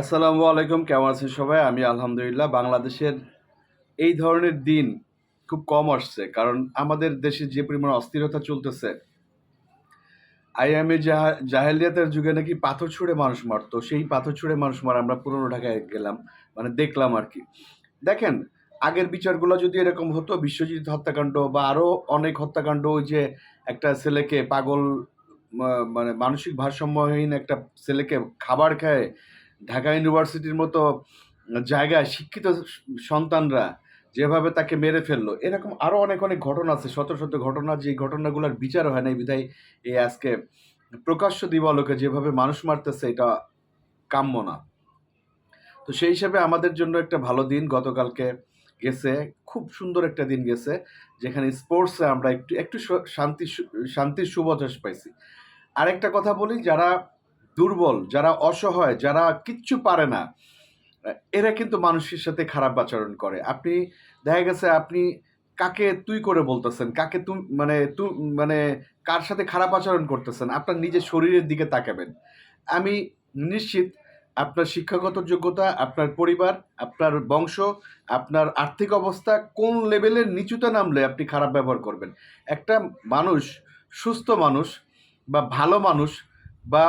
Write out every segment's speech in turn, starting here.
আসসালামু আলাইকুম, কেমন আছেন সবাই? আমি আলহামদুলিল্লাহ বাংলাদেশের এই ধরনের দিন খুব কম আসছে, কারণ আমাদের দেশে যে পরিমাণ অস্থিরতা চলতেছে আইএমএ জাহেলিয়াতের যুগে নাকি পাথর ছুঁড়ে মানুষ মারতো, সেই পাথর ছুঁড়ে মানুষ মারা আমরা পুরনো ঢাকায় গেলাম মানে দেখলাম আর কি। দেখেন, আগের বিচারগুলো যদি এরকম হতো, বিশ্বজিৎ হত্যাকাণ্ড বা আরও অনেক হত্যাকাণ্ড, ওই যে একটা ছেলেকে পাগল মানে মানসিক ভারসাম্যহীন একটা ছেলেকে খাবার খায় ঢাকা ইউনিভার্সিটির মতো জায়গায় শিক্ষিত সন্তানরা যেভাবে তাকে মেরে ফেলল, এরকম আরও অনেক অনেক ঘটনা আছে, শত শত ঘটনা, যে ঘটনাগুলোর বিচার হয় না বিধায় এই আজকে প্রকাশ্য দিবালোকে যেভাবে মানুষ মারতেছে, এটা কাম্য না। তো সেই হিসাবে আমাদের জন্য একটা ভালো দিন, গতকালকে গেছে, খুব সুন্দর একটা দিন গেছে, যেখানে স্পোর্টসে আমরা একটু একটু শান্তি শান্তির সুবাতাস পাইছি। আরেকটা কথা বলি, যারা দুর্বল, যারা অসহায়, যারা কিচ্ছু পারে না, এরা কিন্তু মানুষের সাথে খারাপ আচরণ করে। আপনি, দেখা গেছে আপনি কাকে তুই করে বলতেছেন? কাকে তুই মানে তু মানে কার সাথে খারাপ আচরণ করতেছেন? আপনার নিজের শরীরের দিকে তাকাবেন। আমি নিশ্চিত আপনার শিক্ষাগত যোগ্যতা, আপনার পরিবার, আপনার বংশ, আপনার আর্থিক অবস্থা কোন লেভেলের নিচুতে নামলে আপনি খারাপ ব্যবহার করবেন? একটা মানুষ সুস্থ মানুষ বা ভালো মানুষ বা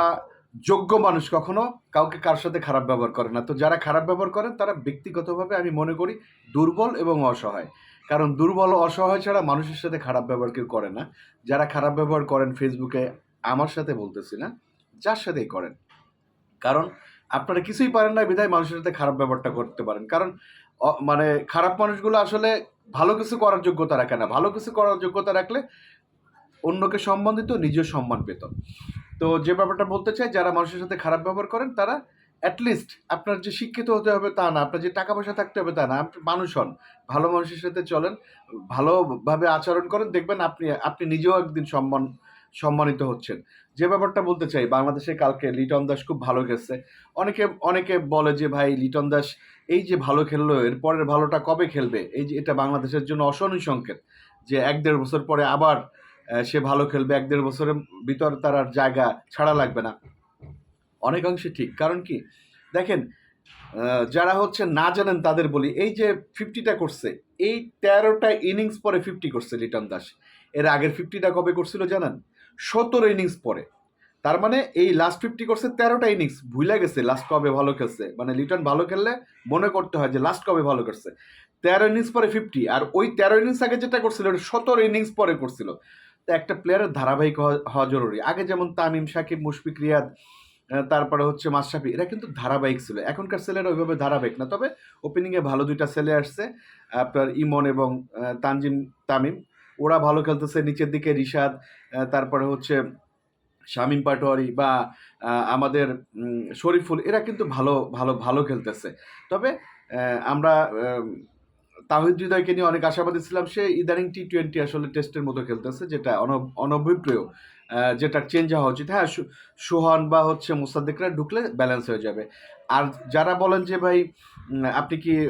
যোগ্য মানুষ কখনো কাউকে কার সাথে খারাপ ব্যবহার করে না। তো যারা খারাপ ব্যবহার করেন, তারা ব্যক্তিগতভাবে আমি মনে করি দুর্বল এবং অসহায়। কারণ দুর্বল অসহায় ছাড়া মানুষের সাথে খারাপ ব্যবহার কেউ করে না। যারা খারাপ ব্যবহার করেন ফেসবুকে, আমার সাথে বলতেছি না, যার সাথেই করেন। কারণ আপনারা কিছুই পারেন না, বিধায় মানুষের সাথে খারাপ ব্যবহারটা করতে পারেন। কারণ মানে খারাপ মানুষগুলো আসলে ভালো কিছু করার যোগ্যতা রাখে না। ভালো কিছু করার যোগ্যতা রাখলে অন্যকে সম্মান দিত নিজেও সম্মান পেত। তো যে ব্যাপারটা বলতে চাই, যারা মানুষের সাথে খারাপ ব্যবহার করেন, তারা অ্যাটলিস্ট আপনার যে শিক্ষিত হতে হবে তা না, আপনার যে টাকা পয়সা থাকতে হবে তা না, আপনি মানুষ হন, ভালো মানুষের সাথে চলেন, ভালোভাবে আচরণ করেন, দেখবেন আপনি আপনি নিজেও একদিন সম্মান, সম্মানিত হচ্ছেন। যে ব্যাপারটা বলতে চাই, বাংলাদেশে কালকে লিটন দাস খুব ভালো গেছে অনেকে অনেকে বলে যে, ভাই, লিটন দাস এই যে ভালো খেললো, এর পরের ভালোটা কবে খেলবে? এই যে, এটা বাংলাদেশের জন্য অশনি সংকেত যে এক দেড় বছর পরে আবার সে ভালো খেলবে, এক দেড় বছরের ভিতর তার আর জায়গা ছাড়া লাগবে না। অনেকাংশে ঠিক। কারণ কি? দেখেন যারা হচ্ছে না জানেন তাদের বলি, এই যে ফিফটিটা করছে, এই তেরোটা ইনিংস পরে ফিফটি করছে লিটন দাস। এর আগের ফিফটিটা কবে করছিল জানেন? সতেরো ইনিংস পরে। তার মানে এই লাস্ট ফিফটি করছে তেরোটা ইনিংস ভুলে গেছে লাস্ট কবে ভালো খেলছে। মানে লিটন ভালো খেললে মনে করতে হয় যে লাস্ট কবে ভালো করছে। তেরো ইনিংস পরে ফিফটি আর ওই তেরো ইনিংস আগে যেটা করছিল সতেরো ইনিংস পরে করছিল। তো একটা প্লেয়ারের ধারাবাহিক হওয়া জরুরি। আগে যেমন তামিম, সাকিব, মুশফিক, রিয়াদ তারপরে হচ্ছে মাশরাফি, এরা কিন্তু ধারাবাহিক ছিল। এখনকার ছেলেরা ওইভাবে ধারাবাহিক না, তবে ওপেনিংয়ে ভালো দুইটা ছেলে আসছে, আপনার ইমন এবং তানজিম, তামিম। ওরা ভালো খেলতেছে, নিচের দিকে রিশাদ তারপরে হচ্ছে শামিম পাটোয়ারি বা আমাদের শরীফুল, এরা কিন্তু ভালো ভালো ভালো খেলতেছে। তবে আমরা তাহিদ হৃদয়কে নিয়ে অনেক আশাবাদী ছিলাম। সে ইদানিং টি টোয়েন্টি আসলে টেস্টের মতো খেলতেছে, যেটা অন- অনভিপ্রেয় যেটা চেঞ্জ হওয়া উচিত। হ্যাঁ সুহান বা হচ্ছে মুসাদ্দিকরা ঢুকলে ব্যালেন্স হয়ে যাবে। আর যারা বলেন যে, ভাই আপনি কি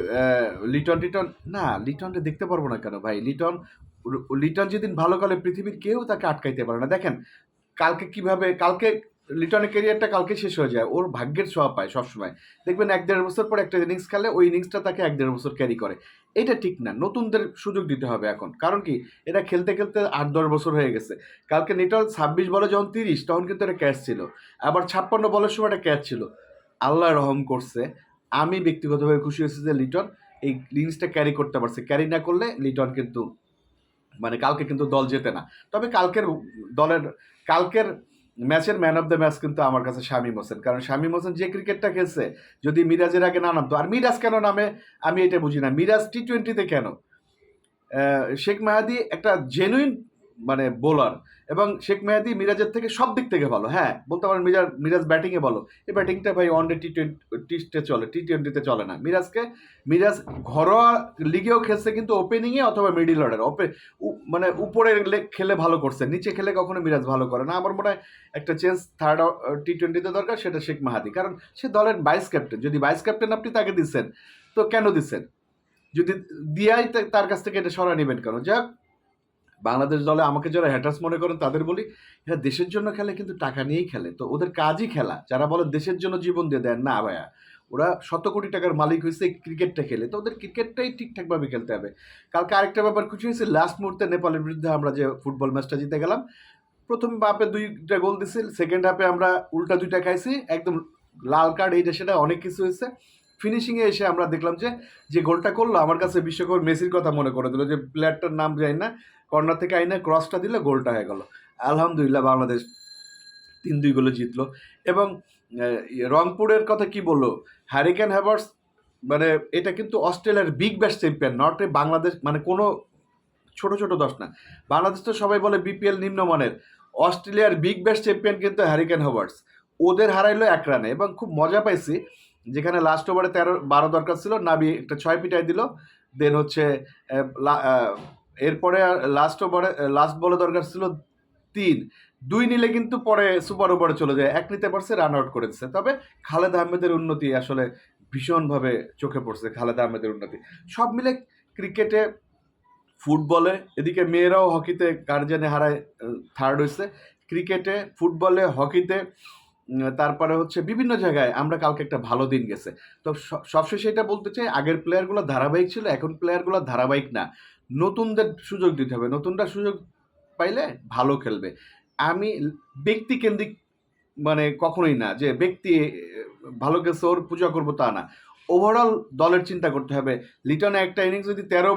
লিটন টিটন না লিটনকে দেখতে পারব না কেন, ভাই? লিটন লিটন যেদিন ভালো কালে পৃথিবীর কেউ তাকে আটকাইতে পারে না। দেখেন, কালকে কীভাবে, কালকে লিটনের ক্যারিয়ারটা কালকে শেষ হয়ে যায়। ওর ভাগ্যের ছোঁয়া পায় সবসময়। দেখবেন এক দেড় বছর পর একটা ইনিংস খেলে, ওই ইনিংসটা তাকে এক দেড় বছর ক্যারি করে। এটা ঠিক না। নতুনদের সুযোগ দিতে হবে এখন। কারণ কি? এটা খেলতে খেলতে আট দশ বছর হয়ে গেছে। কালকে নিটল ছাব্বিশ বলে যখন তিরিশ, তখন কিন্তু এটা ক্যাচ ছিল। আবার ছাপ্পান্ন বলের সময় একটা ক্যাচ ছিল। আল্লাহ রহম করছে। আমি ব্যক্তিগতভাবে খুশি হয়েছি যে লিটন এই ইনিংসটা ক্যারি করতে পারছে। ক্যারি না করলে লিটন কিন্তু মানে কালকে কিন্তু দল জেতে না। তবে কালকের দলের, কালকের ম্যাচের ম্যান অফ দ্য ম্যাচ কিন্তু আমার কাছে শামীম হোসেন। কারণ শামীম হোসেন যে ক্রিকেটটা খেলছে, যদি মিরাজের আগে না নামতো, আর মিরাজ কেন নামে, আমি এটা বুঝি না। মিরাজ টি টোয়েন্টিতে কেন? শেখ মাহাদি একটা জেনুইন মানে বোলার এবং শেখ মেহাদি মিরাজের থেকে সব দিক থেকে ভালো হ্যাঁ বলতে পারেন মিরাজ মিরাজ ব্যাটিংয়ে ভালো, এই ব্যাটিংটা ভাই ওয়ান ডে টি টোয়েন্টি টিতে চলে টি টোয়েন্টিতে চলে না, মিরাজকে, মিরাজ ঘরোয়া লিগেও খেলছে কিন্তু ওপেনিংয়ে অথবা মিডিল অর্ডার ওপে মানে উপরে খেলে ভালো করছে, নিচে খেলে কখনো মিরাজ ভালো করে না, আমার মনে হয় একটা চেঞ্জ থার্ড টি টোয়েন্টিতে দরকার, সেটা শেখ মাহাদি, কারণ সে দলের ভাইস ক্যাপ্টেন যদি ভাইস ক্যাপ্টেন আপনি তাকে দিচ্ছেন, তো কেন দিচ্ছেন? যদি দিয়াই তার কাছ থেকে এটা সরা নেবেন কেন? যাক বাংলাদেশ দলে আমাকে যারা হ্যাটার্স মনে করেন তাদের বলি, এরা দেশের জন্য খেলে কিন্তু টাকা নিয়েই খেলে। তো ওদের কাজই খেলা। যারা বলে দেশের জন্য জীবন দিয়ে দেন, না ভাইয়া। ওরা শত কোটি টাকার মালিক হয়েছে ক্রিকেটটা খেলে। তো ওদের ক্রিকেটটাই ঠিকঠাকভাবে খেলতে হবে। কালকে আরেকটা ব্যাপার কিছু হয়েছে লাস্ট মুহূর্তে নেপালের বিরুদ্ধে আমরা যে ফুটবল ম্যাচটা জিতে গেলাম, প্রথম হাফে দুইটা গোল দিছি সেকেন্ড হাফে আমরা উল্টা দুইটা খাইছি, একদম লাল কার্ড এইটা সেটা অনেক কিছু হয়েছে। ফিনিশিংয়ে এসে আমরা দেখলাম যে যে গোলটা করল, আমার কাছে বিশ্বকপ মেসির কথা মনে করে দিল যে, প্লেয়ারটার নাম যাই না, কর্নার থেকে আইনা ক্রসটা দিলে গোলটা হয়ে গেল। আলহামদুলিল্লাহ বাংলাদেশ তিন দুই গোলে জিতলো। এবং রংপুরের কথা কি বলল? হ্যারিকেন হ্যাভার্স মানে এটা কিন্তু অস্ট্রেলিয়ার Big Bash champion not a Bangladesh মানে কোনো ছোট ছোট দশ না। বাংলাদেশ তো সবাই বলে বিপিএল নিম্নমানের। অস্ট্রেলিয়ার বিগ ব্যাশ চ্যাম্পিয়ন কিন্তু হ্যারিকেন হবার্স ওদের হারাইলো এক রানে এবং খুব মজা পাইছি। যেখানে লাস্ট ওভারে তেরো, বারো দরকার ছিল, নাবি একটা ছয় পিটাই দিল। দেন হচ্ছে এরপরে লাস্ট ওভারে লাস্ট বলে দরকার ছিল তিন। দুই নিলে কিন্তু পরে সুপার ওভারে চলে যায়। এক নিতে পারছে রান আউট করে দিচ্ছে তবে খালেদ আহমেদের উন্নতি আসলে ভীষণভাবে চোখে পড়ছে, খালেদ আহমেদের উন্নতি। সব মিলে ক্রিকেটে, ফুটবলে, এদিকে মেয়েরাও হকিতে গার্জেনে হারায় থার্ড হয়েছে। ক্রিকেটে, ফুটবলে, হকিতে তারপরে হচ্ছে বিভিন্ন জায়গায় আমরা কালকে একটা ভালো দিন গেছে। তো সবশেষে এটা বলতে চাই, আগের প্লেয়ারগুলো ধারাবাহিক ছিল, এখন প্লেয়ারগুলো ধারাবাহিক না। নতুনদের সুযোগ দিতে হবে, নতুনরা সুযোগ পাইলে ভালো খেলবে। আমি ব্যক্তি কেন্দ্রিক মানে কখনোই না, যে ব্যক্তি ভালো গেছে ওর পূজা করব তা না। ওভারঅল দলের চিন্তা করতে হবে। লিটনে একটা ইনিংস যদি তেরো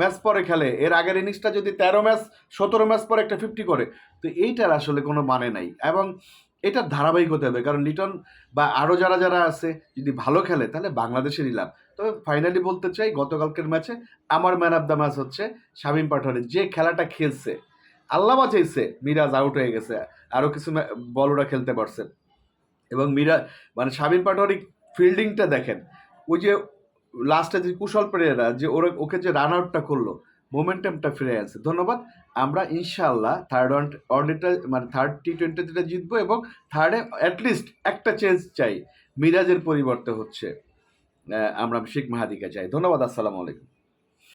ম্যাচ পরে খেলে, এর আগের ইনিংসটা যদি তেরো ম্যাচ সতেরো ম্যাচ পরে একটা ফিফটি করে, তো এইটার আসলে কোনো মানে নাই। এবং এটা ধারাবাহিক হতে হবে। কারণ লিটন বা আরও যারা যারা আছে, যদি ভালো খেলে, তাহলে বাংলাদেশেরই লাভ। তবে ফাইনালি বলতে চাই, গতকালকের ম্যাচে আমার ম্যান অফ দ্য ম্যাচ হচ্ছে শামীম পাঠানের যে খেলাটা খেলছে, আল্লাহ বাঁচাইছে, মিরাজ আউট হয়ে গেছে। আরও কিছু ম্যা- বল ওরা খেলতে পারছে। এবং মিরা মানে শামীম পাটোয়ারি ফিল্ডিংটা দেখেন, ওই যে লাস্টে যে কুশল পেরেরা, যে ওরা, ওকে যে রান আউটটা করল মোমেন্টামটা ফিরে আসছে ধন্যবাদ। আমরা ইনশাল্লাহ থার্ড ওয়ানডেটা মানে থার্ড টি টোয়েন্টিটা জিতবো এবং থার্ডে অ্যাটলিস্ট একটা চেঞ্জ চাই। মিরাজের পরিবর্তে হচ্ছে। আমরা শেখ মাহাদিকে চাই। ধন্যবাদ, আসসালামু আলাইকুম।